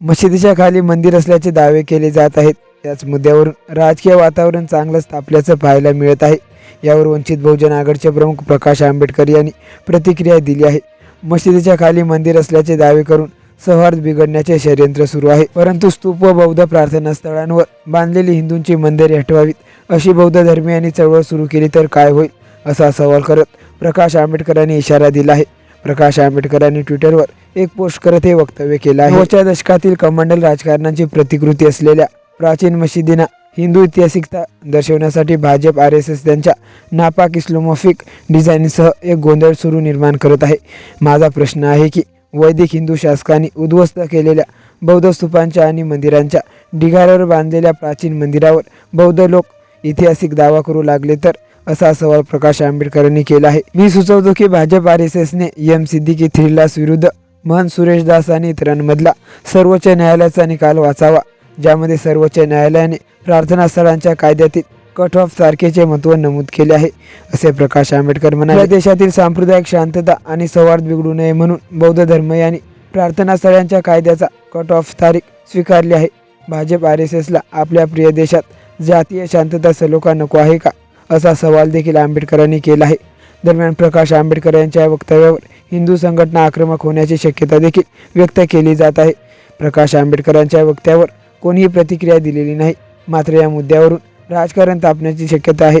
मशिदीच्या खाली मंदिर असल्याचे दावे केले जात आहेत. याच मुद्द्यावरून राजकीय वातावरण चांगलंच तापल्याचं पाहायला मिळत आहे. यावर वंचित बहुजन आघाडीचे प्रमुख प्रकाश आंबेडकर यांनी प्रतिक्रिया दिली आहे. मशिदीच्या खाली मंदिर असल्याचे दावे करून सौहार्द बिघडण्याचे षडयंत्र सुरू आहे. परंतु स्तूप व बौद्ध प्रार्थना स्थळांवर बांधलेली हिंदूंची मंदिरे हटवावीत. अशी बौद्ध धर्मियांनी चळवळ सुरू केली तर काय होईल असा सवाल करत प्रकाश आंबेडकरांनी इशारा दिला आहे. प्रकाश आंबेडकरांनी ट्विटरवर एक पोस्ट करत हे वक्तव्य केलं आहे. नव्वदच्या दशकातील कमंडल राजकारणाची प्रतिकृती असलेल्या प्राचीन मशिदीना हिंदू ऐतिहासिकता दर्शवण्यासाठी भाजप आर एस एस त्यांच्या नापाक इस्लोमॉफिक डिझाईनसह एक गोंधळ सुरू निर्माण करत आहे. माझा प्रश्न आहे की वैदिक हिंदू शासकांनी उद्ध्वस्त केलेल्या बौद्ध स्तूपांच्या आणि मंदिरांच्या ढिगाऱ्यावर बांधलेल्या प्राचीन मंदिरावर बौद्ध लोक ऐतिहासिक दावा करू लागले तर असा सवाल प्रकाश आंबेडकरांनी केला आहे. मी सुचवतो की भाजप आर एस एसने एम सिद्दीकी थ्रिलास विरुद्ध मन सुरेश दास आणि इतरांमधला सर्वोच्च न्यायालयाचा निकाल वाचावा ज्यामध्ये सर्वोच्च न्यायालयाने प्रार्थना स्थळांच्या कायद्यातील कट ऑफ तारखेचे महत्त्व नमूद केले आहे असे प्रकाश आंबेडकर म्हणाले. देशातील सांप्रदायिक शांतता आणि सौहार्द बिघडू नये म्हणून बौद्ध धर्म यांनी प्रार्थना स्थळांच्या कायद्याचा कट ऑफ तारीख स्वीकारली आहे. भाजप आर एस एसला आपल्या प्रिय देशात जातीय शांतता सलोखा नको आहे का? असा सवाल देखील आंबेडकरांनी केला आहे. दरम्यान प्रकाश आंबेडकर यांच्या वक्तव्यावर हिंदू संघटना आक्रमक होण्याची शक्यता देखील व्यक्त केली जात आहे. प्रकाश आंबेडकरांच्या वक्त्यावर कोणीही प्रतिक्रिया दिलेली नाही. मात्र या मुद्द्यावरून राजकारण तापण्याची शक्यता आहे.